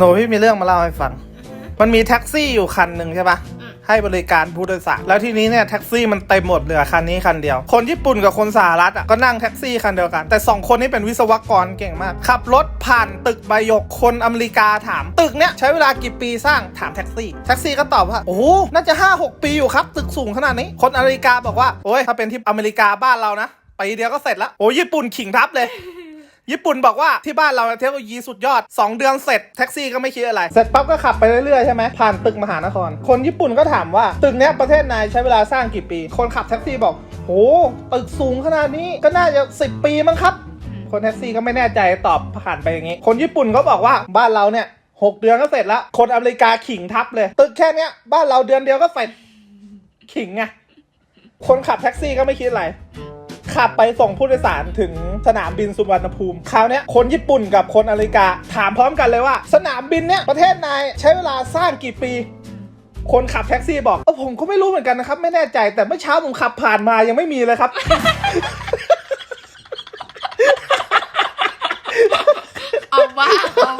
หนูพี่มีเรื่องมาเล่าให้ฟัง มันมีแท็กซี่อยู่คันหนึ่งใช่ปะอืมให้บริการผู้โดยสารแล้วทีนี้เนี่ยแท็กซี่มันเต็มหมดเหลือคันนี้คันเดียว คนญี่ปุ่นกับคนสหรัฐอะก็นั่งแท็กซี่คันเดียวกัน แต่สองคนนี้เป็นวิศวกรเก่งมาก ขับรถผ่านตึกใบหยกคนอเมริกาถาม ตึกเนี้ยใช้เวลากี่ปีสร้างถามแท็กซี่แท็กซี่ก็ตอบว่า โอ้โหน่าจะ 5 6 ปีอยู่ครับ ตึกสูงขนาดนี้ คนอเมริกาบอกว่าโอ้ยถ้าเป็นที่อเมริกาบ้านเรานะปีเดียวก็เสร็จแล้วโอ้ยญี่ปุ่นขิงทับเลย ญี่ปุ่นบอกว่าที่บ้านเราเทคโนโลยีสุดยอด 2 เดือนเสร็จแท็กซี่ก็ไม่คิดอะไร เสร็จปั๊บก็ขับไปเรื่อยๆใช่ไหมผ่านตึกมหานคร คนญี่ปุ่นก็ถามว่าตึกเนี้ยประเทศนายใช้เวลาสร้างกี่ปี คนขับแท็กซี่บอกโหตึกสูงขนาดนี้ก็น่าจะ 10 ปีมั้งครับ คนแท็กซี่ก็ไม่แน่ใจตอบผ่านไปอย่างงี้ คนญี่ปุ่นก็บอกว่าบ้านเราเนี่ยหกเดือนก็เสร็จแล้วคนอเมริกาขิงทับเลย ตึกแค่เนี้ยบ้านเราเดือนเดียวก็เสร็จขิงไงคนขับแท็กซี่ก็ไม่คิดอะไร ขับไปส่งผู้โดยสารถึงสนามบินสุวรรณภูมิ คราวนี้คนญี่ปุ่นกับคนอเมริกา ถามพร้อมกันเลยว่า สนามบินเนี้ยประเทศนายใช้เวลาสร้างกี่ปี คนขับแท็กซี่บอกเออผมก็ไม่รู้เหมือนกันนะครับ ไม่แน่ใจแต่เมื่อเช้าผมขับผ่านมายังไม่มีเลยครับเอาบ้าเอาบ้า